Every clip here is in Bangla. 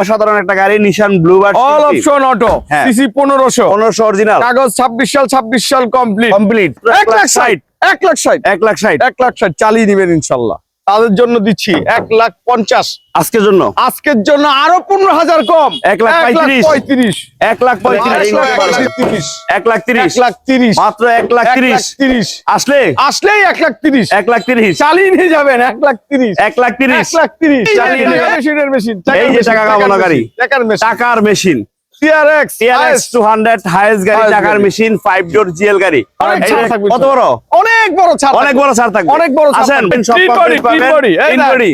অসাধারণ একটা গাড়ি Nissan Bluebird all option auto. CC পনেরোশো। পনেরোশো অরিজিনাল কাগজ ছাব্বিশ সাল ছাব্বিশ সাল কমপ্লিট কমপ্লিট এক লাখ ষাট। এক লাখ ষাট। এক লাখ ষাট। এক লাখ ষাট চালিয়ে নেবেন ইনশাল্লাহ। তাদের জন্য দিচ্ছি এক লাখ পঞ্চাশ আজকের জন্য আজকের জন্য আরও পনেরো হাজার কম এক লাখ পঁয়ত্রিশ। এক লাখ পঁয়ত্রিশ এক লাখ তিরিশ লাখ তিরিশ মাত্র এক লাখ তিরিশ তিরিশ আসলে আসলেই এক লাখ তিরিশ এক লাখ তিরিশ চালিয়ে নিয়ে যাবেন এক লাখ তিরিশ এক লাখ তিরিশ এক লাখ তিরিশ চালিয়ে মেশিনের মেশিন এই যে টাকা কামানো গাড়ি। টাকার মেশিন সিআরএক্স টিআরএক্স হাইয়েস্ট গাড়ি টাকার মেশিন ফাইভ ডোর জিএল গাড়ি। কত বড়? অনেক বড় ছাড় অনেক বড় ছাড় থাকবে। অনেক বড় ছাড় আসেন। সব তিন তিন পাবেন। বডি। বডি।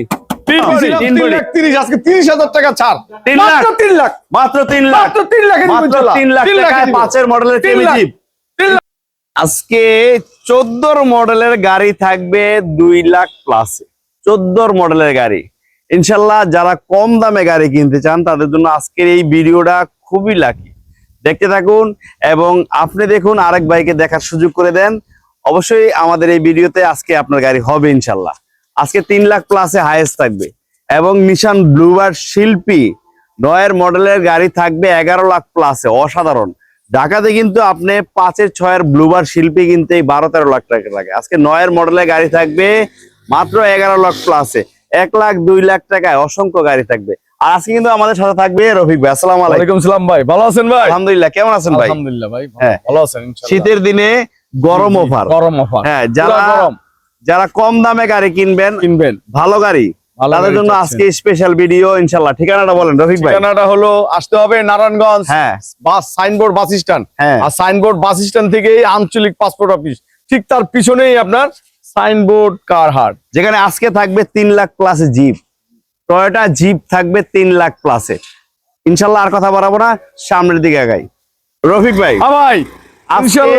আজকে চোদ্দোর মডেলের গাড়ি থাকবে দুই লাখ প্লাসে চোদ্দোর মডেলের গাড়ি। ইনশাল্লাহ যারা কম দামে গাড়ি কিনতে চান, তাদের জন্য আজকের এই ভিডিওটা খুবই লাকি দেখতে থাকুন এবং আপনি দেখুন আরেক ভাইকে দেখার সুযোগ করে দেন। অবশ্যই আমাদের এই ভিডিওতে আজকে আপনার গাড়ি হবে ইনশাল্লাহ আজকে তিন লাখ প্লাসে হায়েস্ট থাকবে এবং নিশান ব্লুবার শিল্পী নয়ের মডেলের গাড়ি থাকবে এগারো লাখ প্লাসে অসাধারণ। ঢাকাতে কিন্তু আপনি পাঁচের ছয়ের ব্লুবার শিল্পী কিনতে বারো তেরো লাখ টাকা লাগে। আজকে নয়ের মডেলের গাড়ি থাকবে মাত্র এগারো লাখ প্লাসে এক লাখ দুই লাখ টাকায় অসংখ্য গাড়ি থাকবে। আর আজকে কিন্তু আমাদের সাথে থাকবে রফিক ভাই। আসসালাম আলাইকুম। সালাম ভাই। ভালো আছেন ভাই? আলহামদুলিল্লাহ কেমন আছেন ভাই? আলহামদুলিল্লাহ ভাই ভালো- হ্যাঁ। আছেন শীতের দিনে গরম অফার। গরম অফার। হ্যাঁ যারা গরম। যারা কম দামে গাড়ি কিনবেন কিনবেন। ভালো গাড়ি। তাদের জন্য আজকে স্পেশাল ভিডিও ইনশাল্লাহ ঠিকানাটা বলেন রফিক ভাই। ঠিকানাটা হলো আসতে হবে নারায়ণগঞ্জ হ্যাঁ। বাস সাইনবোর্ড বাস স্ট্যান্ড হ্যাঁ। আর সাইনবোর্ড বাস স্ট্যান্ড থেকেই আঞ্চলিক পাসপোর্ট অফিস ঠিক তার পিছনেই আপনার সাইনবোর্ড কার হাট যেখানে আজকে থাকবে তিন লাখ প্লাসে জিপ টয়োটা জিপ থাকবে তিন লাখ প্লাসে ইনশাল্লাহ আর কথা বাড়াবো না সামনের দিকে আগাই। রফিক ভাই হ্যাঁ ভাই আজকে শুরু।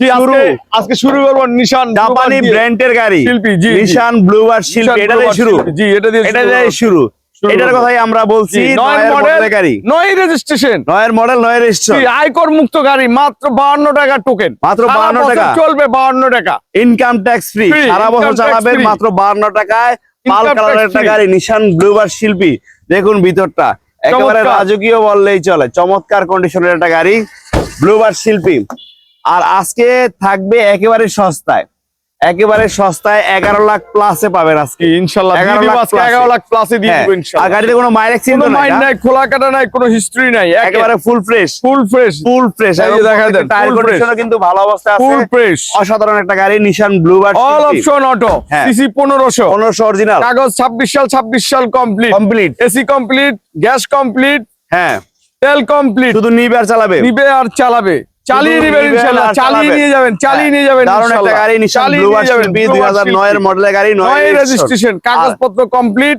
আজকে আজকে শুরু করব নিশান জাপানি ব্র্যান্ডের গাড়ি। শিল্পী। নিশান ব্লুবার শিল্পী এটা দিয়ে শুরু। জি এটা দিয়ে এটা দিয়ে শুরু শুরু। এটার কথাই আমরা বলছি নয় মডেল গাড়ি। নয় রেজিস্ট্রেশন নয়ের মডেল নয়ের রেজিস্ট্রেশন আয়কর মুক্ত গাড়ি মাত্র বাহান্ন টাকা টোকেন মাত্র 52 টাকা। চলবে বাহান্ন টাকা। ইনকাম ট্যাক্স ফ্রি সারা বছর চালাবেন মাত্র বাহান্ন টাকায়। পাল কালারের একটা গাড়ি নিশান ব্লুবার শিল্পী। দেখুন ভিতরটা। একেবারে রাজকীয় বললেই চলে। চমৎকার কন্ডিশনের একটা গাড়ি ব্লুবার শিল্পী। আর আজকে থাকবে একেবারে সস্তায়। একেবারে সস্তায় এগারো লাখ প্লাসে পাবেন আজকে। ইনশাল্লাহ 11 দিয়ে লাখ আজকে এ। এগারো লাখ প্লাসে দিয়ে হ্যাঁ, আর গাড়িতে কোনো অ্যাক্সিডেন্ট নাই খোলা কাটা নাই কোনো হিস্ট্রি নাই একেবারে full fresh full fresh full fresh দেখা দেন, টায়ার কন্ডিশনও কিন্তু ভালো অবস্থায় আছে। ফুল ফ্রেশ অসাধারণ একটা গাড়ি Nissan Bluebird all option auto. CC পনেরোশো। পনেরোশো অরিজিনাল কাগজ ছাব্বিশ সাল ছাব্বিশ সাল complete complete AC complete gas complete হ্যাঁ। তেল কমপ্লিট শুধু নিবে আর চালাবে। নিবে আর চালাবে। চালিয়ে নিবেন চালিয়ে নিয়ে যাবেন চালিয়ে নিয়ে যাবেন দারুণ একটা গাড়ি নিশান নয়ের মডেলের গাড়ি নয় রেজিস্ট্রেশন কাগজপত্র complete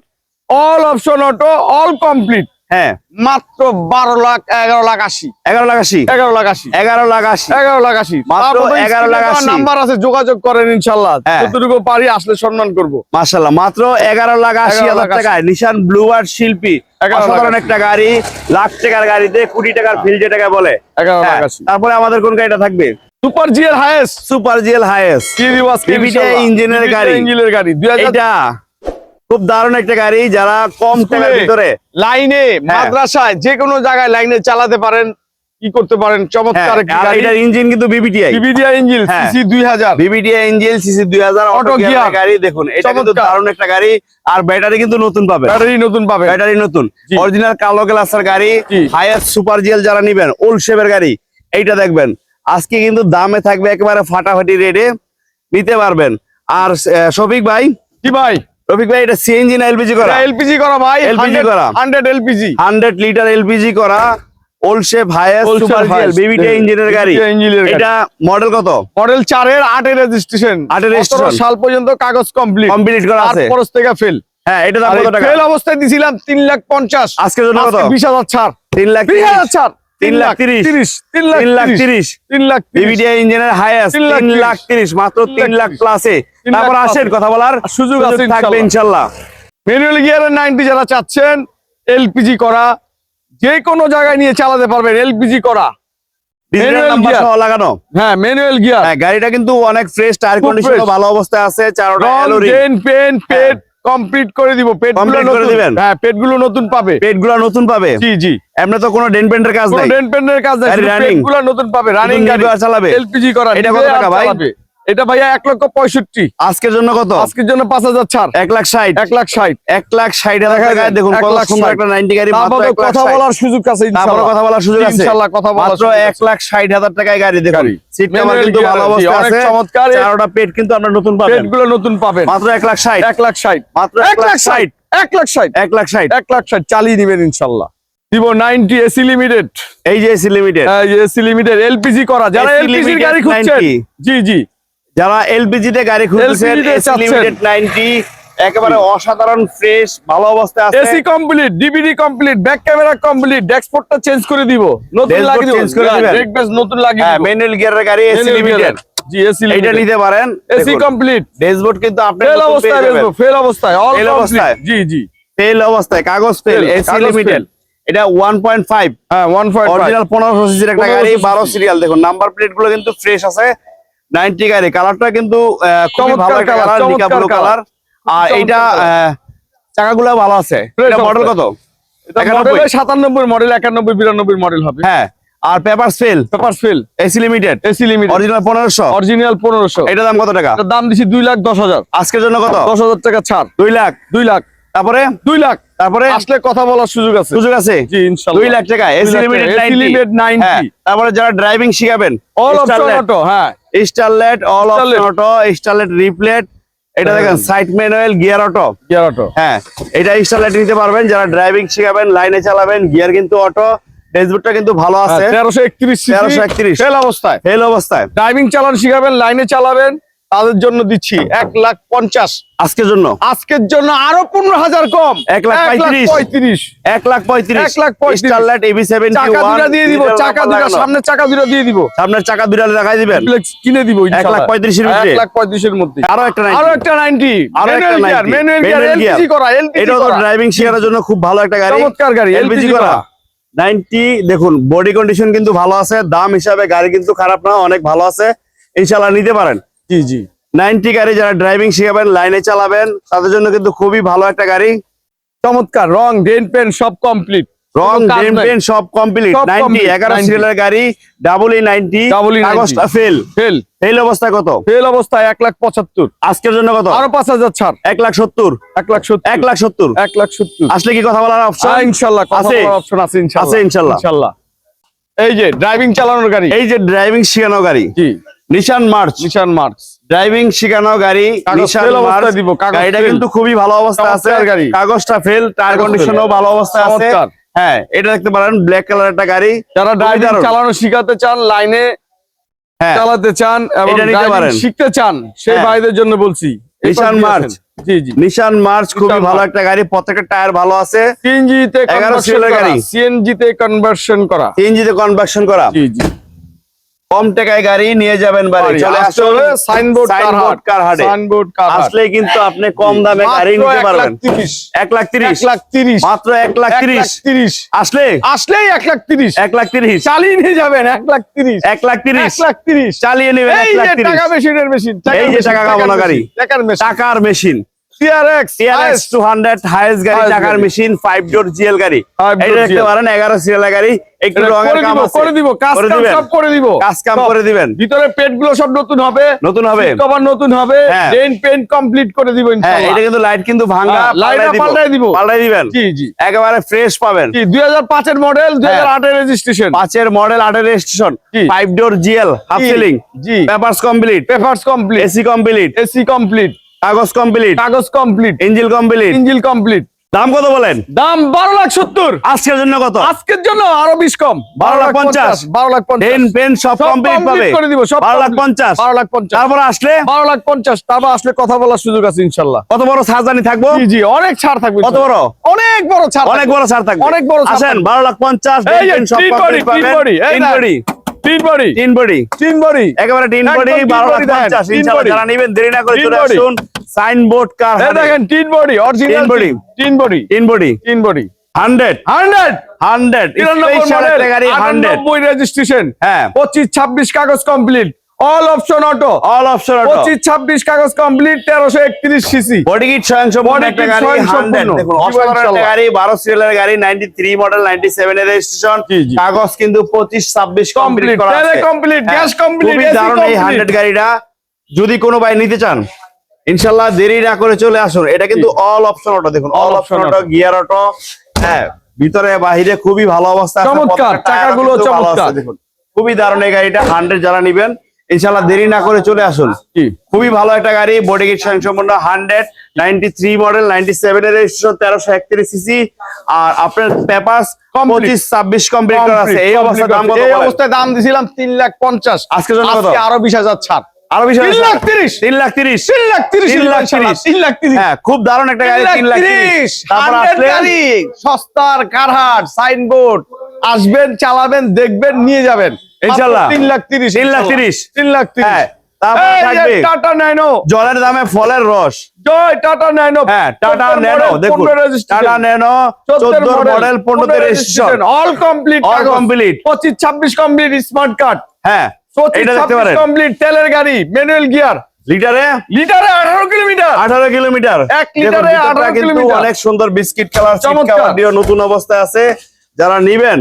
all option auto all complete হ্যাঁ মাত্র বারো লাখ এগারো লাখ আশি এগারো লাখ আশি এগারো লাখ আশি এগারো লাখ আশি এগারো লাখ আশি মাত্র 11 লাখ আশি। নাম্বার আছে যোগাযোগ করেন ইনশাল্লাহ হ্যাঁ। যতটুকু পারি আসলে সম্মান করব মাসাল্লাহ মাত্র এগারো লাখ আশি হাজার। টাকায় নিশান ব্লুবার শিল্পী 11 লাখ অসাধারণ একটা গাড়ি লাখ টাকার গাড়িতে কোটি টাকার ফিল যেটাকে বলে এগারো হ্যাঁ, তারপরে আমাদের কোন গাড়িটা থাকবে super GL highest super GL ইনশাল্লাহ? ইঞ্জিনের গাড়ি। ইঞ্জিনের গাড়ি দুই হাজার এটা খুব দারুণ একটা গাড়ি যারা কম টাকার ভিতরে। লাইনে হ্যাঁ। মাদ্রাসায় যে কোনো জায়গায় লাইনে চালাতে পারেন কি করতে পারেন হ্যাঁ, চমৎকার একটি গাড়ি। এটার ইঞ্জিন কিন্তু বিবিটিআই। বিবিডিআই ইঞ্জিন হ্যাঁ। সিসি দুই হাজার। বিবিটিআই ইঞ্জিন সিসি দুই হাজার অটো Auto গিয়ার। গাড়ি দেখুন এটা কিন্তু দারুণ একটা গাড়ি আর ব্যাটারি কিন্তু নতুন পাবে ব্যাটারি নতুন পাবে ব্যাটারি নতুন। অরিজিনাল কালো গ্লাসের গাড়ি। হায়ার সুপার জিএল যারা নিবেন ওল্ড শেপের গাড়ি এইটা দেখবেন। আজকে কিন্তু দামে থাকবে একেবারে ফাটাফাটি রেটে নিতে পারবেন। আর শফিক ভাই? কি ভাই। রফিক ভাই এটা সিএনজি না এলপিজি করা? এলপিজি করা ভাই LPG করা। Hundred LPG hundred litre LPG করা সুপার ইঞ্জিনের গাড়ি। এটা মডেল কত? মডেল চারের আটের রেজিস্ট্রেশন আটের registration। সাল পর্যন্ত কাগজ কমপ্লিট কমপ্লিট করা আছে। পরশ থেকে ফেল হ্যাঁ এটা দাম কত টাকা? ফেল অবস্থায় দিছিলাম তিন লাখ পঞ্চাশ। আজকের জন্য কত? বিশ হাজার ছাড়। তিন লাখ বিশ হাজার তিরিশ। ছাড়। তিন লাখ তিরিশ। তিরিশ তিন লাখ তিন তিরিশ তিন লাখ তিরিশ। ইঞ্জিনের হাইয়েস্ট তিন লাখ তিরিশ। মাত্র তিন লাখ লাখ প্লাসে তারপর আসেন কথা বলার সুযোগ আছে থাকবে ইনশাল্লাহ। ইনশাল্লাহ। ম্যানুয়াল গিয়ারের নাইনটি যারা চাচ্ছেন এলপিজি করা যে কোনো জায়গায় নিয়ে চালাতে পারবেন এলপিজি করা। লাগানো। হ্যাঁ ম্যানুয়াল গিয়ার হ্যাঁ গাড়িটা কিন্তু অনেক ফ্রেশ টায়ার কন্ডিশন ভালো অবস্থায় আছে চারোটা পেন পেট কমপ্লিট করে দিব। পেটগুলো করে দিবেন? হ্যাঁ পেটগুলো নতুন পাবে। পেটগুলো নতুন পাবে? জি জি। এমনি তো কোনো ডেন পেন্টের কাজ নাই। ডেন পেন্টের কাজ নাই গাড়ি পেটগুলো নতুন পাবে রানিং গাড়ি। চালাবে। এলপিজি করা এটা কত টাকা ভাই? এটা ভাইয়া এক লক্ষ পঁয়ষট্টি আজকের জন্য কত আজকের জন্য পাঁচ হাজার ছাড় এক লাখ ষাট এক লাখ ষাট এক লাখ ষাট হাজার দেখুন কথা বলার সুযোগ আছে কথা বলার সুযোগ আছে কথা বলার মাত্র এক লাখ ষাট হাজার টাকায় গাড়ি দেখুন। চারোটা পেট কিন্তু আমরা নতুন পাবেন নতুন পাবেন মাত্র এক লাখ ষাট এক লাখ ষাট মাত্র এক লাখ ষাট এক লাখ ষাট এক লাখ ষাট এক লাখ ষাট চালিয়ে নিবেন ইনশাল্লাহ এসি লিমিটেড এই যে AC limited AC limited LPG করা যারা limited গাড়ি খুঁজছেন জি জি যারা এলপিজি তে গাড়ি খুঁজছেন এসি লিমিটেড নাইনটি একেবারে অসাধারণ ফ্রেশ ভালো অবস্থায় আছে। AC complete DVD complete back camera complete ড্যাশবোর্ডটা change করে দিব। নতুন লাগিয়ে দিব। change করে দিবেন? ব্রেক বেস নতুন লাগিয়ে হ্যাঁ ম্যানুয়াল গিয়ারের গাড়ি এসি লিমিটেড। জি এসি লিমিটেড নিতে পারেন। এসি কমপ্লিট ড্যাশবোর্ড কিন্তু আপনি ফেল অবস্থায় ফেল অবস্থায় অল অবস্থায়? জি জি। ফেল অবস্থায় কাগজ ফেল এসি লিমিটেড এটা ওয়ান পয়েন্ট ফাইভ হ্যাঁ ওয়ান পয়েন্ট অরিজিনাল পনেরোশো সিসির একটা গাড়ি cc বারো সিরিয়াল। দেখুন নাম্বার প্লেটগুলো কিন্তু ফ্রেশ আছে। নাইনটি গাড়ি। কালারটা কিন্তু খুবই ভালো একটা কালার নিকা ব্লু কালার আর colour। চাকাগুলো ভালো আছে। এটা মডেল কত? সাতানব্বই মডেল একানব্বই বিরানব্বই মডেল হবে। হ্যাঁ। আর paper sell paper fail AC limited AC limit original পনেরোশো? অরিজিনাল পনেরোশো। এটা দাম কত টাকা? দাম দিছি দুই লাখ দশ হাজার। আজকের জন্য কত? দশ হাজার টাকা ছাড়। দুই লাখ? দুই লাখ। তারপরে? দুই লাখ। তারপরে? আসলে কথা বলার সুযোগ আছে। সুযোগ আছে? জি ইনশাল্লাহ। দুই লাখ টাকা এসি লিমিটেড AC 90 তারপরে যারা ড্রাইভিং শিখাবেন অল অপশন অটো হ্যাঁ। Starlet all option. Auto Starlet রিপ্লেট এটা দেখেন হ্যাঁ। Side manual gear auto gear auto হ্যাঁ এটা স্টারলেট নিতে পারবেন যারা ড্রাইভিং শিখাবেন লাইনে চালাবেন গিয়ার কিন্তু অটো ড্যাশবোর্ডটা কিন্তু ভালো আছে। তেরোশো একত্রিশ 1331 ফেল অবস্থায়। ফেল অবস্থায়। ড্রাইভিং চালান শিখাবেন লাইনে চালাবেন তাদের জন্য দিচ্ছি এক লাখ পঞ্চাশ। আজকের জন্য? আজকের জন্য আরও পনেরো হাজার কম। এক লাখ পঁয়ত্রিশ। এক লাখ পঁয়ত্রিশ। এক লাখ পঁয়ত্রিশ। দিয়ে দিব। চাকা দুটা সামনের চাকা দুটা দিয়ে দিব। সামনের চাকা দুটা দেখাই দিবেন? কিনে দিব এক লাখ পঁয়ত্রিশের? এক লাখ পঁয়ত্রিশের মধ্যে। আরও একটা আরও একটা নাইনটি আরও একটা 90 manual gear Manual gear। LPG করা এলপিজি তো ড্রাইভিং শেখানোর জন্য খুব ভালো একটা গাড়ি। চমৎকার গাড়ি এলপিজি করা। নাইনটি দেখুন বডি কন্ডিশন কিন্তু ভালো আছে দাম হিসাবে গাড়ি কিন্তু খারাপ না অনেক ভালো আছে। ইনশাল্লাহ নিতে পারেন। জি জি। নাইনটি গাড়ি যারা ড্রাইভিং শিখাবেন লাইনে চালাবেন তাদের জন্য কিন্তু খুবই ভালো একটা গাড়ি। চমৎকার রং ডেন পেন সব কমপ্লিট রং। পেন সব কমপ্লিট নাইনটি এগারো সিরিয়ালের গাড়ি double E ninety Double E 90 fail fail fail অবস্থায় কত? ফেল অবস্থায় এক লাখ পঁচাত্তর। আজকের জন্য কত? আরও পাঁচ হাজার ছাড়। এক লাখ সত্তর। এক লাখ সত্তর। এক লাখ সত্তর। এক লাখ সত্তর। আসলে কি কথা বলার অপশন ইনশাল্লাহ আছে? অপশন আছে ইনশাল্লাহ। আছে ইনশাল্লাহ। ইনশাল্লাহ। এই যে ড্রাইভিং চালানোর গাড়ি। এই যে ড্রাইভিং শিখানো গাড়ি। জি। Nissan March Nissan March driving শিখানো গাড়ি নিশান মার্চ দিব, গাড়িটা কিন্তু খুবই ভালো অবস্থায় আছে। চমৎকার গাড়ি। কাগজটা ফেল টায়ার কন্ডিশনও ভালো অবস্থায় আছে। হ্যাঁ এটা দেখতে পারেন ব্ল্যাক কালার একটা গাড়ি। যারা ড্রাইভিং চালানো শিখাতে চান লাইনে হ্যাঁ। চালাতে চান এবং। শিখতে চান সেই হ্যাঁ। ভাইদের জন্য বলছি। নিশান মার্চ। জি জি। নিশান মার্চ খুবই ভালো একটা গাড়ি প্রত্যেকটা টায়ার ভালো আছে। সিএনজি তে কনভার্সন করা গাড়ি। সিএনজি তে কনভার্সন করা। সিএনজি তে কনভার্সন করা। জি জি। কম টাকায় গাড়ি নিয়ে যাবেন বাড়ি চলে আসতে হবে আসলে signboard signboard car signboard car আসলে কিন্তু আপনি কম দামে গাড়ি নিতে পারবেন এক লাখ তিরিশ এক লাখ তিরিশ মাত্র এক লাখ এক লাখ তিরিশ তিরিশ আসলে আসলেই এক লাখ তিরিশ এক লাখ তিরিশ চালিয়ে নিয়ে যাবেন এক লাখ তিরিশ এক লাখ তিরিশ লাখ তিরিশ চালিয়ে নেবেন এই লাখ টাকা মেশিনের মেশিন এই যে টাকা কামানো গাড়ি। টাকার মেশিন টাকার machine CRX TRX two hundred গাড়ি টাকার মেশিন ফাইভ ডোর জিএল গাড়ি। এটা দেখতে পারেন এগারো সিরিয়ালের গাড়ি একটু রঙের কাম আছে। করে দিব কাজ কাম সব করে দিব। কাজ কাম করে দিবেন। ভিতরে পেটগুলো সব নতুন হবে। নতুন হবে। কভার নতুন হবে। হ্যাঁ। ডেন পেন্ট কমপ্লিট করে দিব হ্যাঁ ইনশাআল্লাহ। এটা কিন্তু লাইট কিন্তু ভাঙা হ্যাঁ, পাল্টাই দিব। পাল্টাই দিব। পাল্টাই দিবেন। জি জি। একেবারে ফ্রেশ পাবেন। কি 2005 এর মডেল হ্যাঁ। 2008 এর রেজিস্ট্রেশন পাঁচের মডেল আটের রেজিস্ট্রেশন জি। ফাইভ ডোর জিএল হাফ জি, সিলিং জি papers complete papers complete AC complete AC complete কাগজ কমপ্লিট কাগজ complete engine complete engine complete দাম কত বলেন? দাম বারো লাখ সত্তর। আজকের জন্য কত? আজকের জন্য আরও বিশ কম। 12 লাখ পঞ্চাশ। বারো লাখ পেন সব কমপ্লিট পাবে। করে দিব, সব বারো লাখ পঞ্চাশ। বারো লাখ পঞ্চাশ। তারপর আসলে? বারো লাখ পঞ্চাশ। তারপর আসলে কথা বলার সুযোগ আছে ইনশাল্লাহ। কত বড় সারদানি থাকব? জি জি অনেক ছাড় থাকবে কত বড়? অনেক বড় ছাড় অনেক বড় ছাড় থাকবে। অনেক বড় ছাড় আসেন বারো লাখ পঞ্চাশ সব পাবেন। বডি এই তিন বডি। তিন বডি। তিন বডি। একেবারে তিন বডি বারো লাখ পঞ্চাশ তিন যারা নিবেন দেরি না করে চলে আসুন। সাইনবোর্ড কার দেখেন তিন বডি অরিজিনাল তিন তিন বডি। তিন বডি। তিন body. Hundred. Hundred. Hundred. Registration হ্যাঁ। পঁচিশ ছাব্বিশ কাগজ complete all option auto all option পঁচিশ ছাব্বিশ কাগজ কমপ্লিট তেরোশো একত্রিশ সিসি বডি কিট স্বয়ংসম্পূর্ণ একটা গাড়ি স্বয়ংসম্পূর্ণ। 100 দেখুন অসাধারণ একটা গাড়ি 12 সিরিয়ালের গাড়ি 93 মডেল 97 এর রেজিস্ট্রেশন। কাগজ কিন্তু 25 26 কমপ্লিট করা আছে। কমপ্লিট গ্যাস কমপ্লিট খুবই দারুণ এই 100 গাড়িটা। যদি কোনো ভাই নিতে চান ইনশাআল্লাহ দেরি না করে চলে আসুন। এটা কিন্তু অল অপশন অটো দেখুন all option auto gear auto হ্যাঁ ভিতরে বাহিরে খুবই ভালো অবস্থা চমৎকার, চাকাগুলো চমৎকার। দেখুন। খুবই দারুণ এই গাড়িটা 100 যারা নেবেন ইনশাআল্লাহ দেরি না করে চলে আসুন। খুবই ভালো একটা গাড়ি বডি কিট সম্পূর্ণ hundred ninety three model ninety seven এর রেজিস্ট্রেশন তেরোশো একত্রিশ সিসি। আর আপনার পেপার Complete. পঁচিশ ছাব্বিশ কমপ্লিট করা আছে। এই অবস্থায় দাম এই অবস্থায় দাম দিছিলাম তিন লাখ পঞ্চাশ। জন্য আরও বিশ হাজার ছাড়। আরও বেশি তিন লাখ তিরিশ। তিন লাখ তিরিশ। তিন লাখ তিরিশ তিন লাখ তিরিশ। তিন লাখ তিরিশ। হ্যাঁ খুব দারুণ একটা গাড়ি তিন লাখ তিরিশ। তারপর 100 আসলে গাড়ি, সস্তার কারহাট সাইনবোর্ড। আসবেন চালাবেন দেখবেন নিয়ে যাবেন। লাখ তিরিশ। তিন লাখ ইনশাল্লাহ। তিরিশ। তিন লাখ তিরিশ। হ্যাঁ, তারপর থাকবে। টাটা ন্যানো। জলের দামে ফলের রস। জয় টাটা ন্যানো। হ্যাঁ টাটা ন্যানো দেখুন Tata Nano model registration all complete complete। পঁচিশ ছাব্বিশ কমপ্লিট স্মার্ট কার্ড হ্যাঁ পঁচিশ এটা দেখতে পারেন। কমপ্লিট তেলের গাড়ি ম্যানুয়াল গিয়ার লিটারে? লিটারে আঠারো কিলোমিটার। আঠারো কিলোমিটার। এক লিটারে 18 কিলোমিটার। অনেক সুন্দর বিস্কিট কালার নতুন অবস্থায় আছে। যারা নিবেন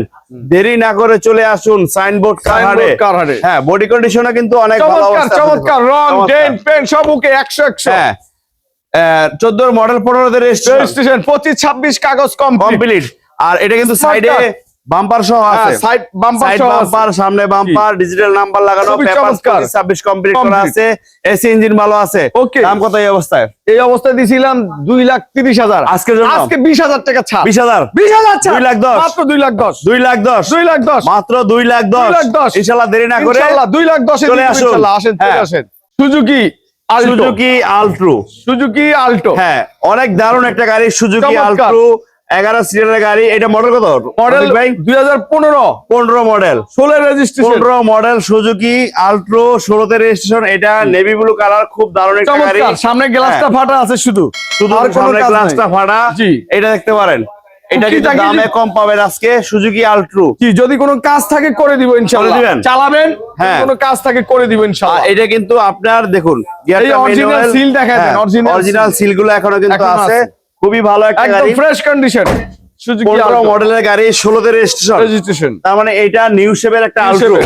দেরি না করে চলে আসুন সাইনবোর্ড কারহারে হ্যাঁ বডি কিন্তু অনেক ভালো চমৎকার অবস্থা। চমৎকার রং ডেন পেন সব ওকে হ্যাঁ। চোদ্দ মডেল পনেরো রেজিস্ট্রেশন রেজিস্ট্রেশন পঁচিশ ছাব্বিশ কাগজ কমপ্লিট কমপ্লিট আর এটা কিন্তু সাইডে। বাম্পার সহ আছে। সাইড বাম্পার সহ বাম্পার সামনে বাম্পার ডিজিটাল নাম্বার লাগানো পেপার চমৎকার। ছাব্বিশ কমপ্লিট করা আছে এসি ইঞ্জিন ভালো আছে। দাম কত এই অবস্থায়? এই অবস্থায় দিছিলাম দুই লাখ তিরিশ হাজার। আজকের জন্য? আজকে হাজার টাকা ছাড়। ছাড়। দুই লাখ দশ। মাত্র দুই লাখ দশ। দুই লাখ দশ। দুই লাখ দশ। মাত্র দুই লাখ দশ। দুই লাখ দশ। ইনশাল্লাহ দেরি না করে ইনশাল্লাহ দুই লাখ দশে চলে দিয়ে দিবো আসুন। চলে হ্যাঁ। আসেন। Suzuki Alto. Suzuki Alto. Suzuki Alto. হ্যাঁ অনেক দারুণ একটা গাড়ি সুজুকি। আলট্রো। এগারো সিরিয়ালের গাড়ি এটা মডেল কত? মডেল ভাই? দুই হাজার পনেরো। পনেরো মডেল ষোলো রেজিস্ট্রেশন পনেরো মডেল সুজুকি আলট্রো ষোলোতে রেজিস্ট্রেশন এটা নেভি ব্লু কালার খুব দারুণ একটা গাড়ি। সামনে গ্লাসটা হ্যাঁ। ফাটা আছে শুধু। শুধু সামনে গ্লাসটা ফাটা। জি। এটা দেখতে পারেন। এটা কিন্তু দামে কম পাবেন আজকে সুজুকি আলট্রো জি যদি কোনো কাজ থাকে করে দিব ইনশাআল্লাহ দিবেন? চালাবেন? হ্যাঁ। কোনো কাজ থাকে করে দিব ইনশাআল্লাহ এটা কিন্তু আপনার দেখুন original seal দেখা দেন, অরিজিনাল সিলগুলো এখনও কিন্তু আছে। খুবই ভালো একটা একদম গাড়ি। ফ্রেশ কন্ডিশন সুজুকি মডেলের গাড়ি ষোলোতে রেজিস্ট্রেশন রেজিস্ট্রেশন তার মানে এটা নিউ শেপের একটা আলট্রো।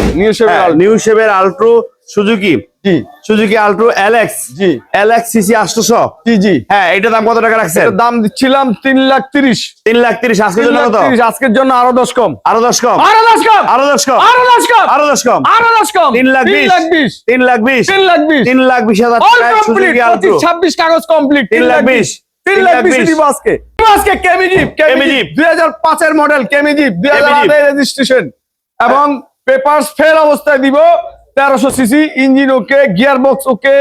নিউ আলট্রো সুজুকি জি। সুজুকি আলট্রো এলএক্স জি। এলএক্স সিসি আটশোশো জি জি। হ্যাঁ এটা দাম কত টাকা রাখছেন? দাম দিচ্ছিলাম তিন লাখ তিরিশ। তিন লাখ তিরিশ আজকের জন্য কত? আজকের জন্য আরও দশ কম। আরও দশ কম? আরও দশ কম। আরও দশ কম? আরও দশ কম। আরও দশ কম? আরও দশ কম। তিন লাখ বিশ? লাখ বিশ। তিন লাখ বিশ? তিন লাখ বিশ। তিন লাখ বিশ হাজার সুজুকি আলট্রো ছাব্বিশ কাগজ কমপ্লিট তিন লাখ বিশ। তিন লাখ বিশ দিব আজকে। আজকে কেমি জিপ কেমি কেমি জিপ জিপ। দুই হাজার পাঁচের মডেল কেমিজিপ দুই হাজার রেজিস্ট্রেশন এবং পেপারস ফেল অবস্থায় দিব তেরোশো CC engine okay gear box okay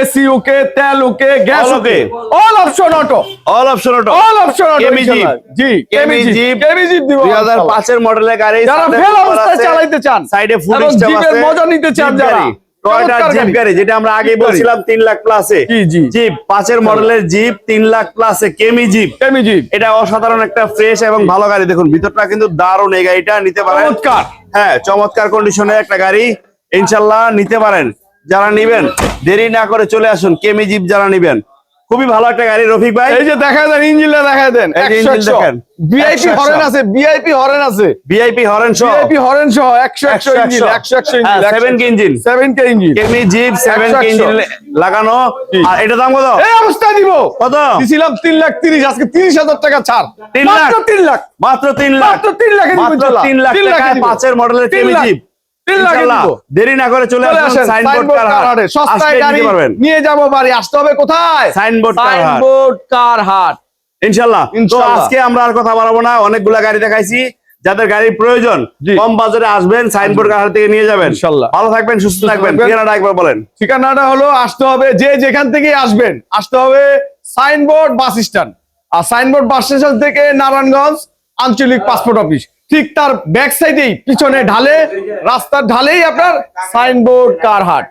AC okay তেল okay gas okay all option auto all option auto all option auto কেমিজি জি কেমি কেমি জিপ। জিপ দিব দুই হাজার পাঁচের মডেলের গাড়ি যারা ফেল অবস্থায় আছে, চালাইতে চান সাইডে ফুড স্টপ আছে মজা নিতে চান যারা টয়োটা জিপ গাড়ি। যেটা আমরা আগে বলছিলাম তিন লাখ প্লাসে। জিপ পাঁচের মডেলের জিপ তিন লাখ প্লাসে কেমি জিপ কেমি জিপ এটা অসাধারণ একটা ফ্রেশ এবং ভালো গাড়ি। দেখুন ভিতরটা কিন্তু দারুণ এই গাড়িটা নিতে পারেন। চমৎকার। হ্যাঁ চমৎকার একটা গাড়ি। ইনশাল্লাহ নিতে পারেন। যারা নিবেন দেরি না করে চলে আসুন। কেমি জিপ যারা নিবেন। খুবই ভালো একটা গাড়ি রফিক ভাই। এই যে দেখা দেন ইঞ্জিনটা দেখা দেন। দেখেন। ভিআইপি হরেন আছে ভিআইপি হরেন আছে। ভিআইপি হরেন সহ। ভিআইপি হরেন সহ একশো একশো ইঞ্জিন একশো। একশো engine seven K engine. Seven K engine. কেমি jeep seven K engine লাগানো। আর এটা দাম কত? এই অবস্থায় দিব। কত? দিছিলাম তিন লাখ তিরিশ আজকে তিরিশ হাজার টাকা ছাড়। তিন লাখ? মাত্র তিন লাখ। মাত্র তিন লাখ। মাত্র তিন লাখে দিব মাত্র ইনশাল্লাহ। তিন লাখ টাকায় পাঁচের মডেলের কেমি জিপ দেরি না করে চলে আসেন সাইনবোর্ড সস্তায় গাড়ি নিয়ে যাব বাড়ি আসতে হবে কোথায়? সাইনবোর্ড তো আজকে আমরা আর কথা বাড়াবো না। অনেকগুলা গাড়ি দেখাইছি। যাদের গাড়ির প্রয়োজন কম বাজারে আসবেন সাইনবোর্ড কার থেকে নিয়ে যাবেন। ভালো থাকবেন সুস্থ থাকবেন। থাকবেন। ঠিকানাটা একবার বলেন। ঠিকানাটা হলো আসতে হবে যে যেখান থেকে আসবেন আসতে হবে সাইনবোর্ড বাস স্ট্যান্ড আর সাইনবোর্ড বাস স্টেশন থেকে নারায়ণগঞ্জ আঞ্চলিক পাসপোর্ট অফিস ঠিক তার ব্যাক সাইডেই পিছনে ঢালে রাস্তার ঢালেই আপনার সাইনবোর্ড কার হাট